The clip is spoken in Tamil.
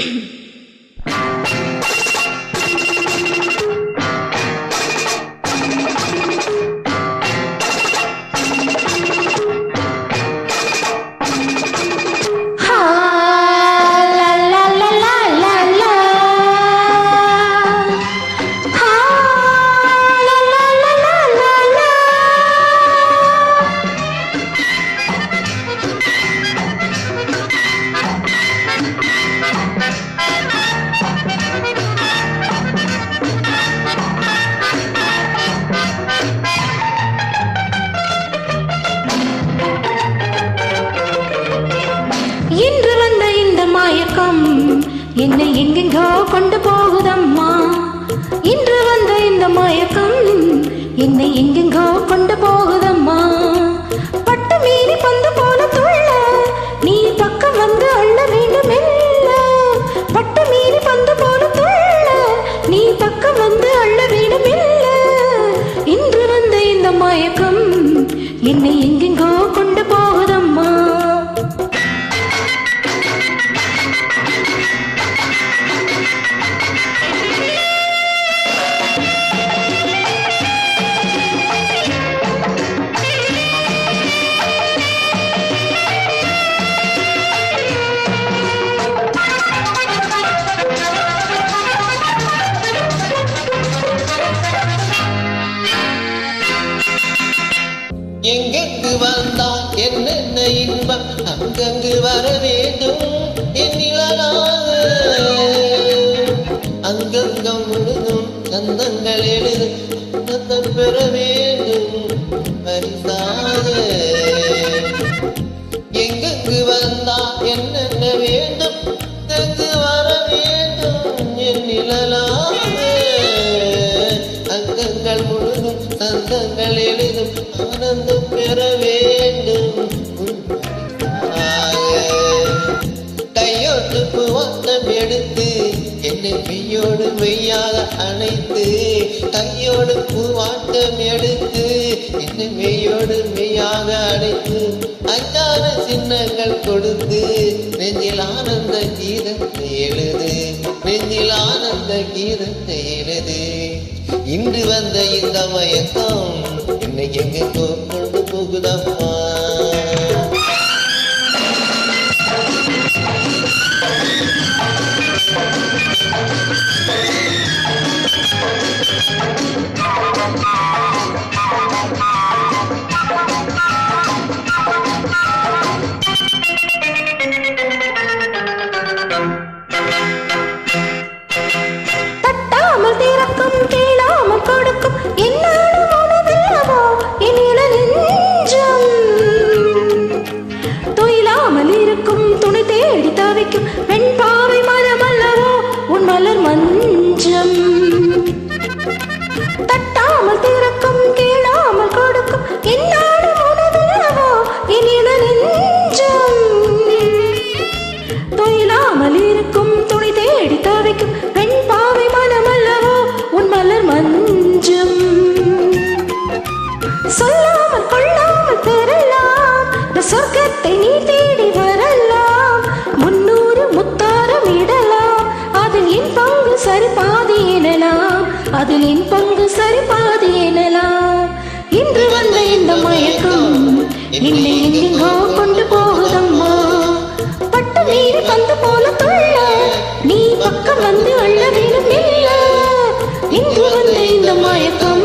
Mm-hmm. என்னை எங்கெங்கோ கொண்டு போகுதம்மா. இன்று வந்த இந்த மயக்கம் என்னை எங்கெங்கோ கொண்டு போகுதம்மா. பட்டு மீறி பந்து போல துள்ள நீ பக்கம் வந்து அள்ள வேண்டும் மெல்ல பட்டு மீறி பந்து போல துள்ள நீ பக்கம் வந்து அள்ள வேண்டும் இன்று வந்த இந்த மயக்கம் என்னை எங்கெங்கோ கொண்டு போ அங்கு வந்தால் என்னென்ன இன்பம். அங்கங்கு வர வேண்டும் என்னிலாக அங்கங்கம் முழுதும் சந்தங்கள் எழுது சந்தம் பெற வேண்டும். பரிசாக. சந்தங்கள் ஆனந்தம் பெற வேண்டும் உன் பரிசாக. எடுத்து என்னை மெய்யோடு மெய்யாக அணைத்து கையோடு பூவாட்டம் எடுத்து என்னை மெய்யோடு மெய்யாக அணைத்து அஞ்சான சின்னங்கள் கொடுத்து நெஞ்சில் ஆனந்த கீதத்தை எழுது நெஞ்சில் ஆனந்த கீதத்தை எழுது இன்று வந்த இந்த மயக்கம் என்னை எங்கே கொண்டு போகுதம்மா எனலாம் அதில் என் பங்கு சரி பாதி எனலாம். இன்று வந்த இந்த மயக்கம் என்னை எங்கெங்கோ கொண்டு போகுதம்மா. பட்டு நீர் பந்து போல துள்ள நீ பக்கம் வந்து அள்ள வேணும் இல்ல இன்று வந்த இந்த மயக்கம்